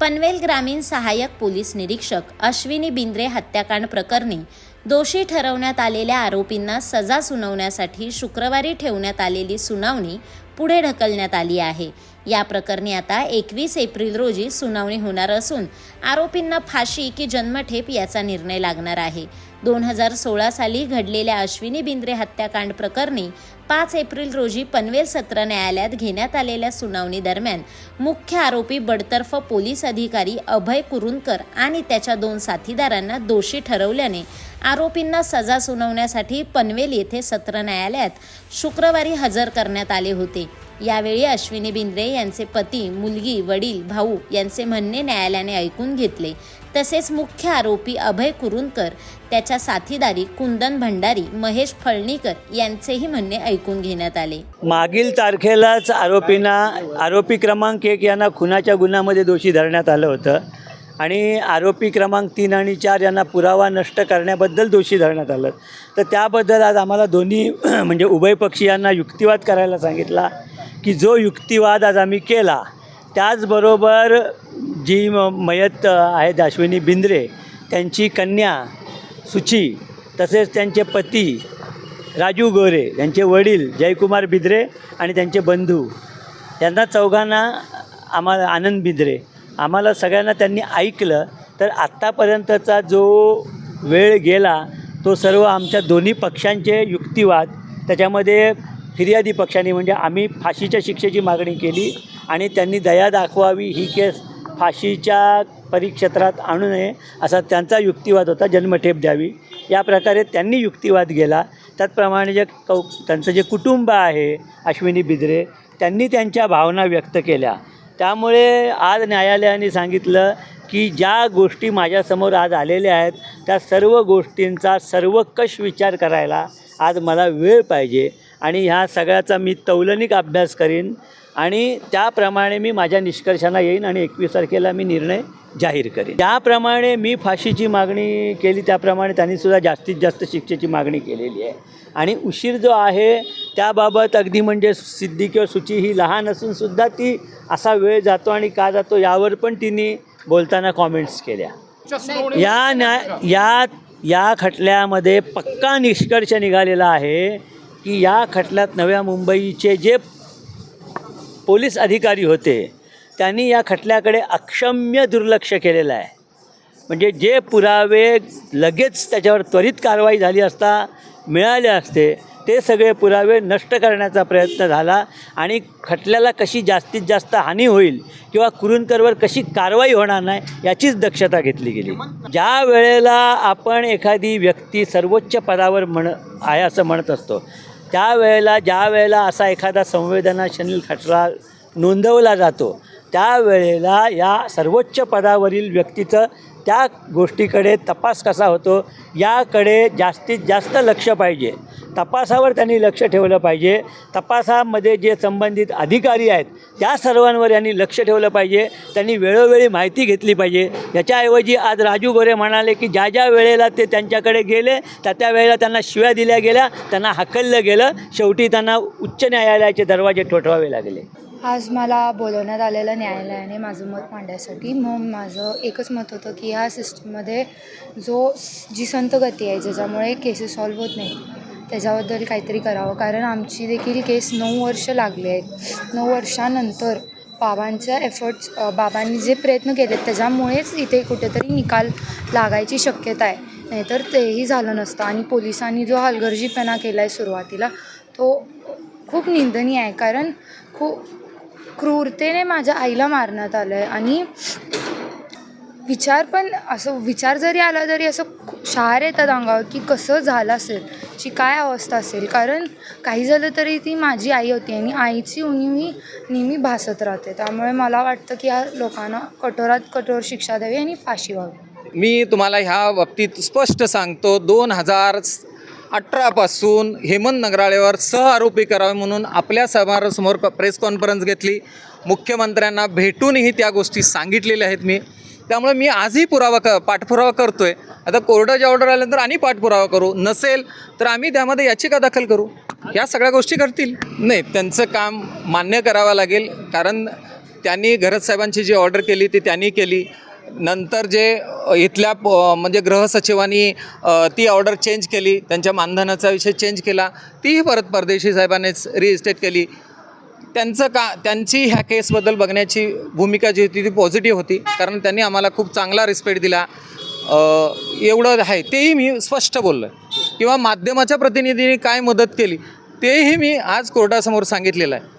पनवेल ग्रामीण सहाय्यक पोलीस निरीक्षक अश्विनी बिंद्रे हत्याकांड प्रकरणी दोषी ठरवण्यात आलेल्या आरोपींना सजा सुनावण्यासाठी शुक्रवारी ठेवण्यात आलेली सुनावणी पुढे ढकलण्यात आली आहे. या प्रकरणी आता एकवीस एप्रिल रोजी सुनावणी होणार असून आरोपींना फाशी की जन्मठेप याचा निर्णय लागणार आहे. दोन हजार सोळा साली घडलेल्या अश्विनी बिंद्रे हत्याकांड प्रकरणी पाच एप्रिल रोजी पनवेल सत्र न्यायालयात घेण्यात आलेल्या सुनावणी दरम्यान मुख्य आरोपी बडतर्फ पोलीस अधिकारी अभय कुरुंदकर आणि त्याच्या दोन साथीदारांना दोषी ठरवल्याने आरोपींना सजा सुनावण्यासाठी पनवेल येथे सत्र न्यायालयात शुक्रवारी हजर करण्यात आले होते. यावेळी अश्विनी बिंद्रे यांचे पती मुलगी वडील भाऊ यांचे म्हणणे न्यायालयाने ऐकून घेतले. तसेच मुख्य आरोपी अभय कुरुंदकर त्याच्या साथीदारी कुंदन भंडारी महेश फळणीकर यांचेही म्हणणे ऐकून घेण्यात आले. मागील तारखेलाच आरोपींना आरोपी क्रमांक एक यांना खुनाच्या गुन्ह्यामध्ये दोषी धरण्यात आलं होतं. आणि आरोपी क्रमांक तीन आणि चार यांना पुरावा नष्ट करण्याबद्दल दोषी धरण्यात आलं. तर त्याबद्दल आज आम्हाला दोन्ही म्हणजे उभय पक्षीयांना युक्तिवाद करायला सांगितला की जो युक्तिवाद आज आम्ही केला त्याचबरोबर जी म मयत आहेत अश्विनी बिंद्रे त्यांची कन्या सुची तसेच त्यांचे पती राजू गोरे यांचे वडील जयकुमार बिद्रे आणि त्यांचे बंधू यांना चौघांना आम्हाला आनंद बिद्रे आम्हाला सगळ्यांना त्यांनी ऐकलं तर आत्तापर्यंतचा जो वेळ गेला तो सर्व आमच्या दोन्ही पक्षांचे युक्तिवाद त्याच्यामध्ये फिर्यादी पक्षाने म्हणजे आम्ही फाशीच्या शिक्षेची मागणी केली आणि त्यांनी दया दाखवावी ही केस फाशीच्या परिक्षेत्रात आणू नये असा त्यांचा युक्तिवाद होता जन्मठेप द्यावी. या प्रकारे त्यांनी युक्तिवाद गेला. त्याचप्रमाणे जे कौ त्यांचं जे कुटुंब आहे अश्विनी बिद्रे त्यांनी त्यांच्या भावना व्यक्त केल्या. त्यामुळे आज न्यायालयाने सांगितलं की ज्या गोष्टी माझ्यासमोर आज आलेल्या आहेत त्या सर्व गोष्टींचा सर्वकष विचार करायला आज मला वेळ पाहिजे. आणि ह्या सगळ्याचा मी तौलनिक अभ्यास करीन आणि त्याप्रमाणे मी माझ्या निष्कर्षाला येईन आणि एकवीस तारखेला मी निर्णय जाहीर करेन. त्याप्रमाणे मी फाशीची मागणी केली त्याप्रमाणे त्यांनी सुद्धा जास्तीत जास्त शिक्षेची मागणी केलेली आहे. आणि उशीर जो आहे त्याबाबत अगदी म्हणजे सिद्धी किंवा सुची ही लहान असूनसुद्धा ती असा वेळ जातो आणि का जातो यावर पण तिने बोलताना कॉमेंट्स केल्या. या न्याय या या खटल्यामध्ये पक्का निष्कर्ष निघालेला आहे की या खटल्यात नव्या मुंबईचे जे पोलीस अधिकारी होते त्यांनी या खटल्याकडे अक्षम्य दुर्लक्ष केलेलं आहे. म्हणजे जे पुरावे लगेच त्याच्यावर त्वरित कारवाई झाली असता मिळाले असते ते सगळे पुरावे नष्ट करण्याचा प्रयत्न झाला आणि खटल्याला कशी जास्तीत जास्त हानी होईल किंवा कुरुंकरवर कशी कारवाई होणार नाही याचीच दक्षता घेतली गेली. ज्या वेळेला आपण एखादी व्यक्ती सर्वोच्च पदावर म्हण आहे असं म्हणत असतो त्यावेळेला ज्या वेळेला असा एखादा संवेदनाशील खटला नोंदवला जातो त्यावेळेला या सर्वोच्च पदावरील व्यक्तीचं त्या गोष्टीकडे तपास कसा होतो याकडे जास्तीत जास्त लक्ष पाहिजे. तपासावर त्यांनी लक्ष ठेवलं पाहिजे. तपासामध्ये जे संबंधित अधिकारी आहेत त्या सर्वांवर यांनी लक्ष ठेवलं पाहिजे. त्यांनी वेळोवेळी माहिती घेतली पाहिजे. याच्याऐवजी आज राजू गोरे म्हणाले की ज्या ज्या वेळेला ते त्यांच्याकडे गेले त्या त्या वेळेला त्यांना शिव्या दिल्या गेल्या त्यांना हकललं गेलं. शेवटी त्यांना उच्च न्यायालयाचे दरवाजे ठोठवावे लागले. आज मला बोलवण्यात आलेलं न्यायालयाने माझं मत मांडण्यासाठी. मग माझं एकच मत होतं की ह्या सिस्टममध्ये जो जी संत गती आहे ज्याच्यामुळे केसेस सॉल्व्ह होत नाही त्याच्याबद्दल काहीतरी करावं. कारण आमची देखील केस नऊ वर्ष लागले आहेत. नऊ वर्षानंतर बाबांच्या एफर्ट्स बाबांनी जे प्रयत्न केलेत त्याच्यामुळेच इथे कुठेतरी निकाल लागायची शक्यता आहे. नाहीतर तेही झालं नसतं. आणि पोलिसांनी जो हलगर्जीपणा केला आहे सुरुवातीला तो खूप निंदनीय आहे. कारण खूप क्रूरतेने माझ्या आईला मारण्यात आलं आहे आणि विचार पण असं विचार जरी आला तरी असं शार शहार येतात अंगावर की कसं झालं असेल ची काय अवस्था असेल. कारण काही झालं तरी ती माझी आई होती आणि आईची उणीव ही नेहमी भासत राहते. त्यामुळे मला वाटतं की या लोकांना कठोरात कठोर शिक्षा द्यावी आणि फाशी व्हावी. मी तुम्हाला ह्या बाबतीत स्पष्ट सांगतो. दोन हजार अठरापासून हेमंत नगराळेवर सहआरोपी करावे म्हणून आपल्या समारासमोर प्रेस कॉन्फरन्स घेतली. मुख्यमंत्र्यांना भेटूनही त्या गोष्टी सांगितलेल्या आहेत मी. त्यामुळे मी आजही पुरावा क पाठपुरावा करतो आहे आता कोर्टाची ऑर्डर आल्यानंतर आणि पाठपुरावा करू. नसेल तर आम्ही त्यामध्ये याचिका दाखल करू. या सगळ्या गोष्टी करतील. नाही त्यांचं काम मान्य करावं लागेल. कारण त्यांनी घरत साहेबांची जी ऑर्डर केली ती त्यांनी केली. नंतर जे इथल्या प- म्हणजे गृहसचिवांनी ती ऑर्डर चेंज केली त्यांच्या मानधनाचा विषय चेंज केला तीही परत परदेशी साहेबांनीच रिइस्टेट केली. त्यांचं का त्यांची ह्या केसबद्दल बघण्याची भूमिका जी होती ती पॉझिटिव्ह होती कारण त्यांनी आम्हाला खूप चांगला रिस्पेक्ट दिला. एवढं आहे तेही मी स्पष्ट बोललो आहे किंवा माध्यमाच्या प्रतिनिधींनी काय मदत केली तेही मी आज कोर्टासमोर सांगितलेलं आहे.